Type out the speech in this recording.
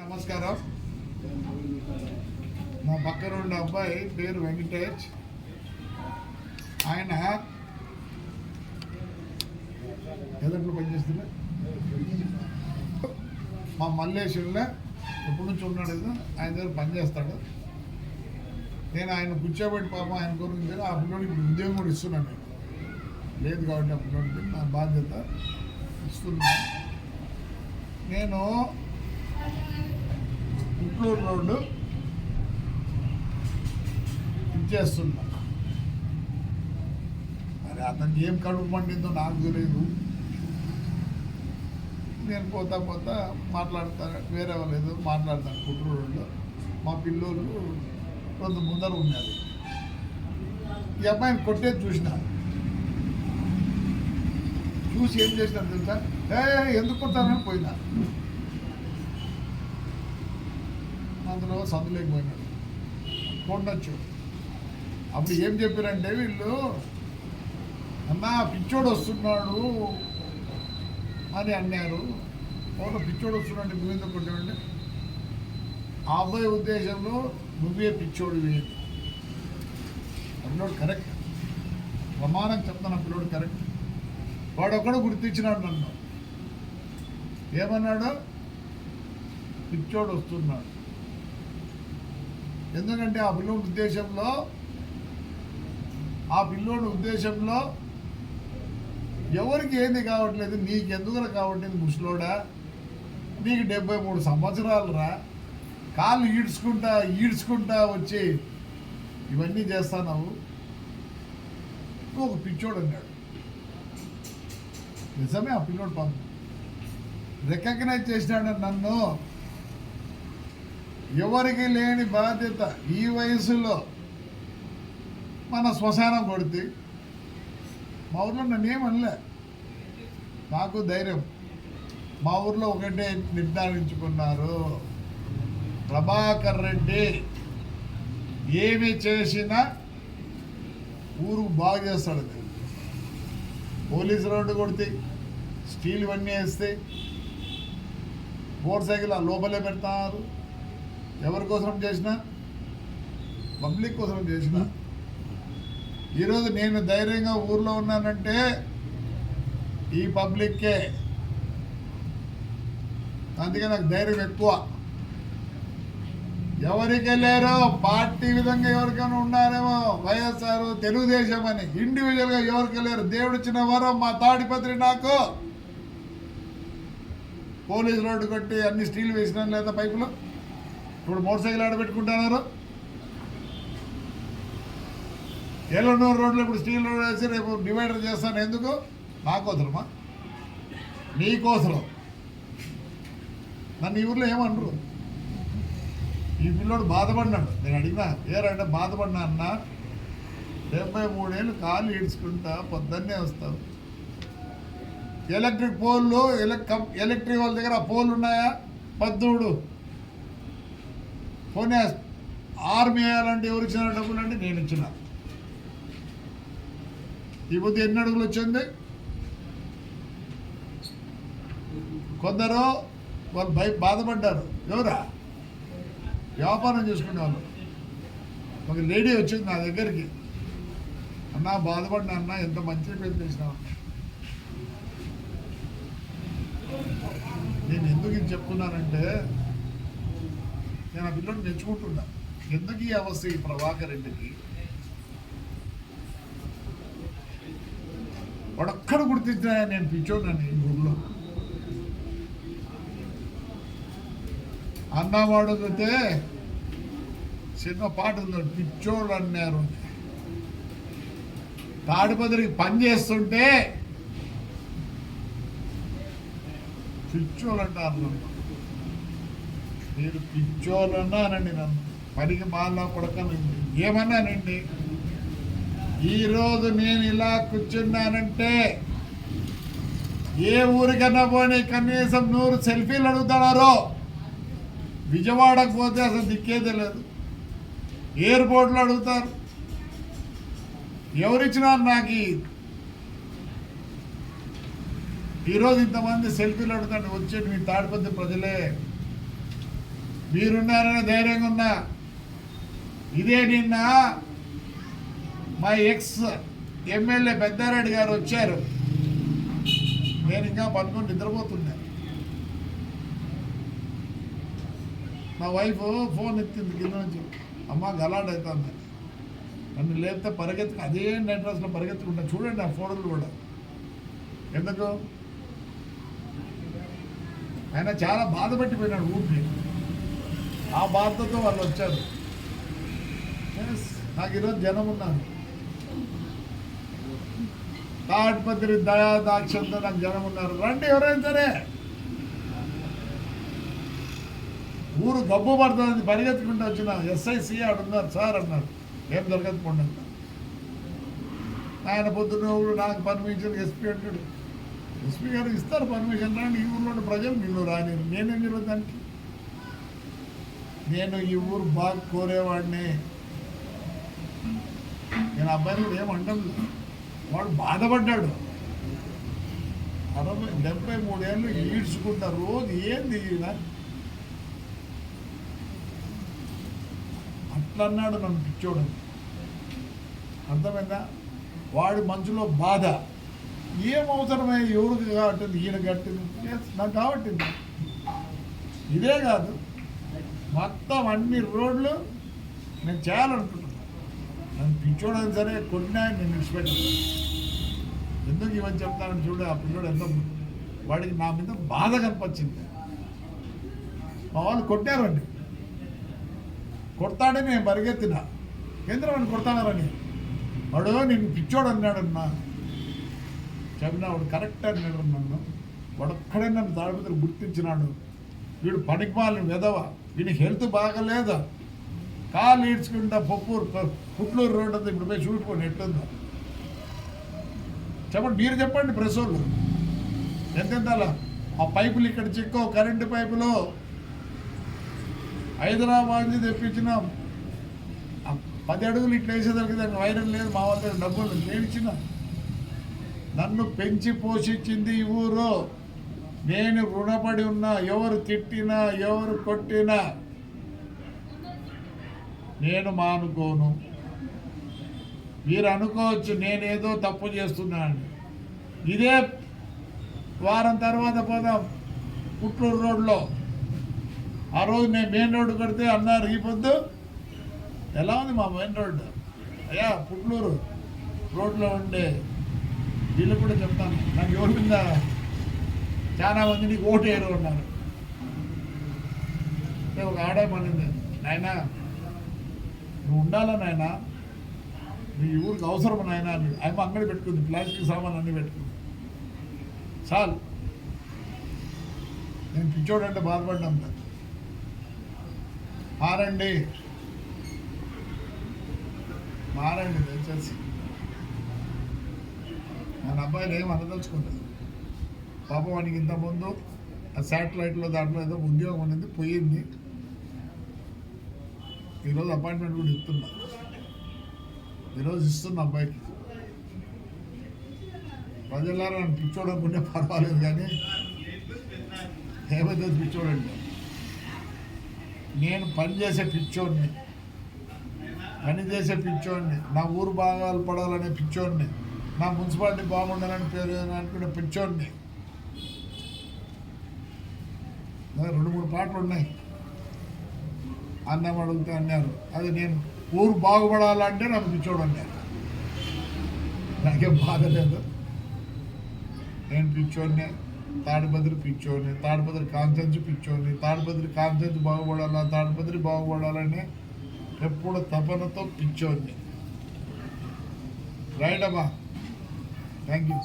నమస్కారం. మా పక్కన ఉన్న అబ్బాయి పేరు వెంకటేష్. ఆయన ఎదుట్లో పనిచేస్తున్నా మా మల్లేశ్వరులే ఎప్పటి నుంచి ఉన్నాడు కదా ఆయన దగ్గర పనిచేస్తాడు నేను ఆయన కూర్చోబెట్టి పాపం ఆయన గురించి ఆ పిల్లోడికి ఉద్యోగం కూడా ఇస్తున్నాను నేను. లేదు కాబట్టి ఆ పిల్లోడికి నా బాధ్యత ఇస్తున్నాను. నేను గుట్లూరు రోడ్డు. ఇచ్చేస్తున్నా మరి అతనికి ఏం కడుపు పండిందో నాకు తెలియదు నేను పోతా పోతా మాట్లాడతాను వేరే వాళ్ళు ఏదో మాట్లాడతాను గుంటూరు మా పిల్లోళ్ళు కొంత ముందర ఉన్నారు. ఈ అమ్మాయిని కొట్టేది చూసిన. చూసి ఏం చేసినారు తెలుసా? ఏ ఎందుకు కొట్టారని పోయినా. అందులో సందులేకపోయినాడు కొండొచ్చు. అప్పుడు ఏం చెప్పారంటే వీళ్ళు అన్నా పిచ్చోడు వస్తున్నాడు అని అన్నారు. అవును పిచ్చోడు వస్తున్నాడు నువ్వు ఎందుకు కొట్టావంటే? ఆ అబ్బాయి ఉద్దేశంలో నువ్వే పిచ్చోడు వేయదు పిల్లోడు కరెక్ట్. ప్రమాణం చెప్తాను పిల్లోడు కరెక్ట్. వాడొక్కడు గుర్తించినాడు నన్ను. ఏమన్నాడు? పిచ్చోడు వస్తున్నాడు. ఎందుకంటే ఆ పిల్లోడి ఉద్దేశంలో ఆ పిల్లోడి ఉద్దేశంలో ఎవరికి ఏంది కావట్లేదు నీకు ఎందుకు కావట్లేదు ముసలోడా? నీకు డెబ్బై మూడు సంవత్సరాలు రా కాళ్ళు ఈడ్చుకుంటా ఈడ్చుకుంటా వచ్చి ఇవన్నీ చేస్తావు ఒక పిచ్చోడు అన్నాడు నిజమే ఆ పిల్లోడు పాపం. రికగ్నైజ్ చేసినాడు నన్ను. ఎవరికి లేని బాధ్యత ఈ వయసులో మన శ్మశానం కొడితే మా ఊర్లో నన్ను నాకు ధైర్యం. మా ఊర్లో ఒకటే నిర్ధారించుకున్నారు. ప్రభాకర్ రెడ్డి ఏమి చేసినా ఊరు బాగు చేస్తాడు పోలీసు రోడ్డు కొడితే స్టీల్ ఇవన్నీ వేస్తే మోటార్ సైకిల్ ఆ లోపలే పెడతారు. ఎవరి కోసం చేసిన? పబ్లిక్ కోసం చేసిన? ఈరోజు నేను ధైర్యంగా ఊర్లో ఉన్నానంటే ఈ పబ్లిక్కే. అందుకే నాకు ధైర్యం ఎక్కువ. ఎవరికి వెళ్ళారో పార్టీ విధంగా ఎవరికైనా ఉన్నారేమో వైఎస్ఆర్ తెలుగుదేశం అని. ఇండివిజువల్గా ఎవరికి వెళ్ళారు దేవుడు ఇచ్చిన వరం మా తాడిపత్రి నాకు. పోలీసు రోడ్డు కొట్టి అన్ని స్టీల్ వేసినాను లేదా పైపులో? ఇప్పుడు మోటార్ సైకిల్ ఆడబెట్టుకుంటున్నారు ఏలూరు రోడ్లో ఇప్పుడు స్టీల్ రోడ్ వేసి రేపు డివైడర్ చేస్తాను. ఎందుకు? నాకోసరమా? నీకోసరం. నన్ను ఈ ఊర్లో ఏమనరు? ఈ పిల్లోడు బాధపడినాడు. నేను అడిగినా ఏరంటే బాధపడినా అన్న? డెబ్బై మూడేళ్ళు కాళ్ళు ఈడ్చుకుంటా పొద్దున్నే వస్తావు. ఎలక్ట్రిక్ పోల్లు ఎలక్ ఎలక్ట్రిక్ వాళ్ళ దగ్గర పోల్ ఉన్నాయా పద్దుడు. పోనీ ఆర్మీ వేయాలంటే ఎవరు ఇచ్చిన డబ్బులు అంటే నేను ఇచ్చిన. ఈ బుద్ధి ఎన్ని అడుగులు వచ్చింది? కొందరు వాళ్ళు భయ బాధపడ్డారు. ఎవరా? వ్యాపారం చేసుకునే వాళ్ళు. ఒక లేడీ వచ్చింది నా దగ్గరికి. అన్నా బాధపడినా అన్న ఎంత మంచి పేరు చేసినావు నేను ఎందుకు ఇది చెప్తున్నానంటే నేను ఆ బిల్లును తెచ్చుకుంటున్నా. ఎందుకు ఈ అవస్థ ఈ ప్రభాకర్ రెడ్డికి? వాడొక్కడ నేను పిచ్చోనండి ఈ ఊళ్ళో అన్నవాడు అయితే చిన్న పాట ఉంది పిచ్చోడు అన్నారు. తాడిపత్రికి పని చేస్తుంటే పిచ్చోళ్ళు అంటారు నేను మీరు నన్ను పనికి మాలా కొడకనండి ఏమన్నానండి ఈరోజు నేను ఇలా కూర్చున్నానంటే ఏ ఊరికన్నా పోనీ కనీసం నూరు సెల్ఫీలు అడుగుతాడారో? విజయవాడకు పోతే అసలు దిక్కేదే లేదు. ఎయిర్పోర్ట్లో అడుగుతారు. ఎవరిచ్చినారు నాకు ఈరోజు ఇంతమంది సెల్ఫీలు అడుగుతాడు వచ్చేటి మీ తాడిపత్రి ప్రజలే మీరున్నారనే ధైర్యంగా ఉన్నా. ఇదే నిన్న మా ఎక్స్ ఎమ్మెల్యే పెద్దారెడ్డి గారు వచ్చారు. నేను ఇంకా పనుకొని నిద్రపోతున్నా మా వైఫ్ ఫోన్ ఎత్తింది కింద నుంచి. అమ్మ గలాడ్ అవుతుంది. నన్ను లేపితే పరిగెత్తు అదే నైట్ డ్రెస్లో పరిగెత్తుకుంటా. చూడండి ఆ ఫోటోలు కూడా. ఎందుకు? ఆయన చాలా బాధపట్టిపోయినాడు ఊరికి. ఆ బాధతో వాళ్ళు వచ్చారు. నాకు ఈరోజు జనం ఉన్నారు. తాడ్పత్రి దయా దాక్షంతో నాకు జనం ఉన్నారు. రండి ఎవరైనా సరే. ఊరు గబ్బు పడుతుంది పరిగెత్తుకుంటూ వచ్చిన ఎస్ఐసి ఆడు ఉన్నారు సార్ అన్నారు. ఏం దొరకకపోండి ఆయన పొద్దున్న ఊరు నాకు పర్మిషన్ ఎస్పీ అంటాడు. ఎస్పీ గారు ఇస్తారు పర్మిషన్ రాండి. ఈ ఊళ్ళో ప్రజలు నిన్ను రాని నేనేం చేయలేదు దానికి? నేను ఈ ఊరు బాగా కోరేవాడిని. నేను అబ్బాయిని కూడా ఏమంటాం వాడు బాధపడ్డాడు. అరవై డెబ్బై మూడేళ్ళు ఈడ్చుకుంటా రోజు ఏంది ఈయన అట్లన్నాడు నన్ను పిచ్చోడు. అర్థమైందా? వాడి మనసులో బాధ. ఏం ఎవరికి కాబట్టి ఈయన కట్టింది? నాకు కాబట్టింది ఇదే కాదు. మొత్తం అన్ని రోడ్లు నేను చేయాలనుకుంటున్నాను నన్ను పిచ్చోడని సరే కొన్నా నేను విడిచిపెట్టాను ఎందుకు ఇవన్నీ చెప్తానని చూడు ఆ పిల్లోడు ఎంత వాడికి నా మీద బాధ కనిపించింది. మా వాళ్ళు కొట్టారండి. కొడతాడని నేను పరిగెత్తిన. కేంద్రం అని కొడతాడారని వాడు నేను పిచ్చోడు అన్నాడన్నా చెప్పినా వాడు కరెక్ట్ అన్నాడు నన్ను. వాడు ఒక్కడే నన్ను తాడిపత్రి గుర్తించినాడు. వీడు పనికి మాలిన వెదవ వీడికి హెల్త్ బాగలేదా? కాలు ఈడ్చుకుంటా పొప్పూరు పుట్లూరు రోడ్ అంతా ఇప్పుడు పోయి చూసుకోండి ఎట్టుందో చెప్పండి మీరు చెప్పండి ప్రెస్ వాళ్ళు ఎంతెంత ఆ పైపులు ఇక్కడ చిక్కో కరెంటు పైపులో. హైదరాబాద్ నుంచి తెప్పించినాం పది అడుగులు ఇట్లా వేసేదానికి దానికి వైరల్ లేదు మా వాళ్ళ డబ్బులు నేను ఇచ్చిన? నన్ను పెంచి పోషించింది ఈ ఊరు. నేను రుణపడి ఉన్నా ఎవరు తిట్టినా ఎవరు కొట్టినా నేను మానుకోను. మీరు అనుకోవచ్చు నేనేదో తప్పు చేస్తున్నాను ఇదే వారం తర్వాత పోదాం పుట్టూరు రోడ్లో. ఆ రోజు నేను మెయిన్ రోడ్డు కడితే అన్నారు ఈ పొద్దు? ఎలా ఉంది మా మెయిన్ రోడ్డు? అయ్యా పుట్లూరు రోడ్లో ఉండే. వీళ్ళు కూడా చెప్తాను. నాకు ఎవరి మీద చాలా మంది నీకు ఓటు వేయరు అన్నారు. అంటే ఒక ఆడేమనింది నాయనా నువ్వు ఉండాలా నాయనా? నీ ఊరికి అవసరం నాయనా అని ఆయన అంగడి పెట్టుకుంది ప్లాస్టిక్ సామాన్ అన్నీ పెట్టుకుంది. చాలు. నేను పిచ్చోడంటే బాధపడ్డాం మారండి. మారండి దయచేసి. మన అబ్బాయిలు ఏం అనదలుచుకుంటుంది పాపం వానికి ఇంతకుముందు ఆ శాటిలైట్లో దాంట్లో ఏదో ఉద్యోగం అనేది పోయింది. ఈరోజు అపాయింట్మెంట్ కూడా ఇస్తున్నా. ఈరోజు ఇస్తున్నా అబ్బాయికి. ప్రజలారా నన్ను పిచ్చోడనుకుంటే పర్వాలేదు కానీ ఏమైతే పిచ్చోడండి. నేను పని చేసే పిచ్చోడిని పని చేసే పిచ్చోడిని నా ఊరు బాగాలు పడాలనే పిచ్చోడిని నా మున్సిపాలిటీ బాగుండాలని పేరు అనుకునే పిచ్చోడిని రెండు మూడు పాటలు ఉన్నాయి. అన్నం అడిగితే అన్నారు. అది నేను ఊరు బాగుపడాలంటే నాకు పిచ్చోడు అన్నారు. నాకేం బాధ లేదు. నేను పిచ్చోడిని తాడిపత్రి పిచ్చోడిని తాడిపత్రి కాన్సెన్స్ పిచ్చోడిని తాడిపత్రి కాన్సెన్స్ బాగుపడాలా తాడిపత్రి బాగుపడాలని ఎప్పుడు తపనతో పిచ్చోడిని. రైట్ అమ్మా. Thank you